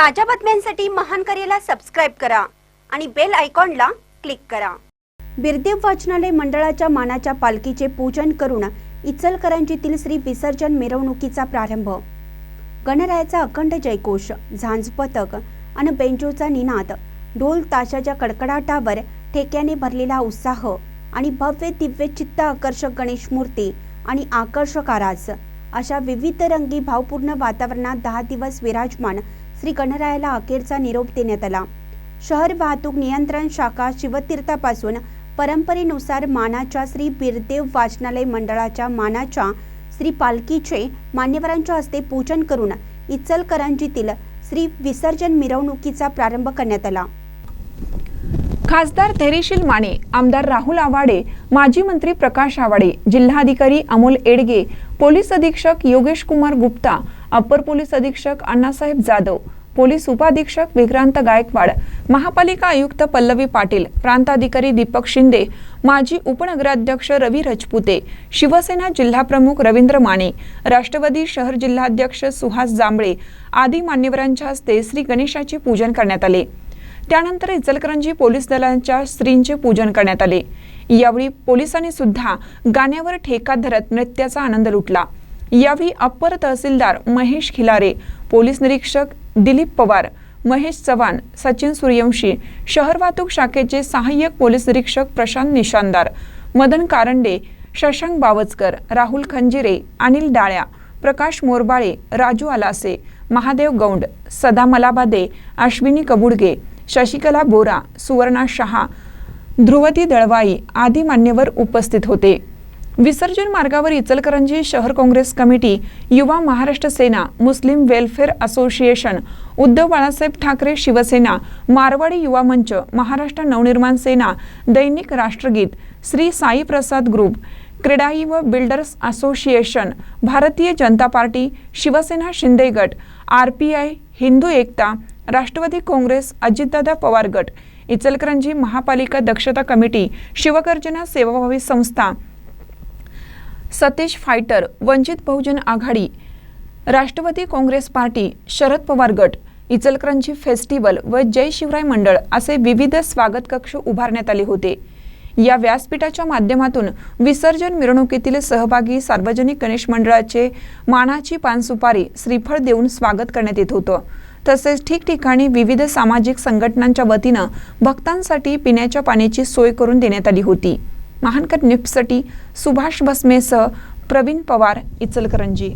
ताज्या बातम्यांसाठी महान करेला सबस्क्राईब करा आणि बेल आयकॉनला क्लिक करा. बिरदेव वाचनालय मंडळाच्या मानाच्या पालखीचे पूजन करून इचलकरंजीतील श्री विसर्जन मिरवणुकीचा प्रारंभ. गणरायाचा अखंड जयघोष झांज पथक आणि बेंजोचा निनाद ढोल ताशाच्या कडकडाटावर ठेक्याने भरलेला उत्साह आणि भव्य दिव्य चित्त आकर्षक गणेश मूर्ती आणि आकर्षक आरास अशा विविध रंगी भावपूर्ण वातावरणात दहा दिवस विराजमान श्री गणरायाला अखेरचा निरोप देण्यात आला. शहर वाहतूक नियंत्रण शाखा शिवतीर्थापासून परंपरेनुसार मानाच्या श्री बिरदेव वाचनालय मंडळाच्या मानाच्या श्री पालखीचे मान्यवरांच्या हस्ते पूजन करून इचलकरंजीतील श्री विसर्जन मिरवणुकीचा प्रारंभ करण्यात आला. खासदार धैर्यशील माने आमदार राहुल आवाडे माजी मंत्री प्रकाश आवाडे जिल्हाधिकारी अमोल एडगे पोलीस अधीक्षक योगेश कुमार गुप्ता अप्पर पोलीस अधीक्षक अण्णासाहेब जाधव पोलीस उपाधीक्षक विक्रांत गायकवाड महापालिका आयुक्त पल्लवी पाटील प्रांताधिकारी दीपक शिंदे माजी उपनगराध्यक्ष रवी रजपुते शिवसेना जिल्हाप्रमुख रवींद्र माने राष्ट्रवादी शहर जिल्हाध्यक्ष सुहास जांभळे आदी मान्यवरांच्या हस्ते श्री गणेशाचे पूजन करण्यात आले. त्यानंतर इचलकरंजी पोलीस दलांच्या स्त्रींचे पूजन करण्यात आले. यावेळी पोलिसांनी सुद्धा गाण्यावर ठेका धरत नृत्याचा आनंद लुटला. यावेळी अप्पर तहसीलदार महेश खिलारे पोलीस निरीक्षक दिलीप पवार महेश चव्हाण सचिन सूर्यवंशी शहर वाहतूक शाखेचे सहाय्यक पोलीस निरीक्षक प्रशांत निशानदार मदन कारंडे शशांक बावचकर राहुल खंजिरे अनिल डाळ्या प्रकाश मोरबाळे राजू आलासे महादेव गौंड सदा मलाबादे अश्विनी कबुडगे शशिकला बोरा सुवर्णा शहा ध्रुवती दळवाई आदी मान्यवर उपस्थित होते. विसर्जन मार्गावर इचलकरंजी शहर Congress committee Yuva Maharashtra Sena Muslim welfare association Uddhav Balasaheb Thackeray Shiv Sena Marwadi Yuva Manch Maharashtra Navnirman Sena Dainik Rashtrageet Shri Sai Prasad group CREDAI व builders association Bharatiya Janata party Shiv Sena Shinde गट R P I Hindu Ekta Rashtrawadi Congress Ajitdada Pawar गट इचलकरंजी महापालिका दक्षता committee Shivgarjana सेवाभावी संस्था Satish fighter Vanchit Bahujan Aghadi Rashtrawadi Congress party Sharad Pawar गट Ichalkaranji festival व जय शिवराय मंडळ असे विविध स्वागत कक्ष उभारण्यात आले होते. या व्यासपीठाच्या माध्यमातून विसर्जन मिरवणुकीतील सहभागी सार्वजनिक गणेश मंडळाचे मानाची पानसुपारी श्रीफळ देऊन स्वागत करण्यात येत होतं. तसेच ठिकठिकाणी विविध सामाजिक संघटनांच्या वतीनं भक्तांसाठी पिण्याच्या पाण्याची सोय करून देण्यात आली होती. महानकर न्यूजसाठी सुभाष बसमेसह प्रवीण पवार इचलकरंजी.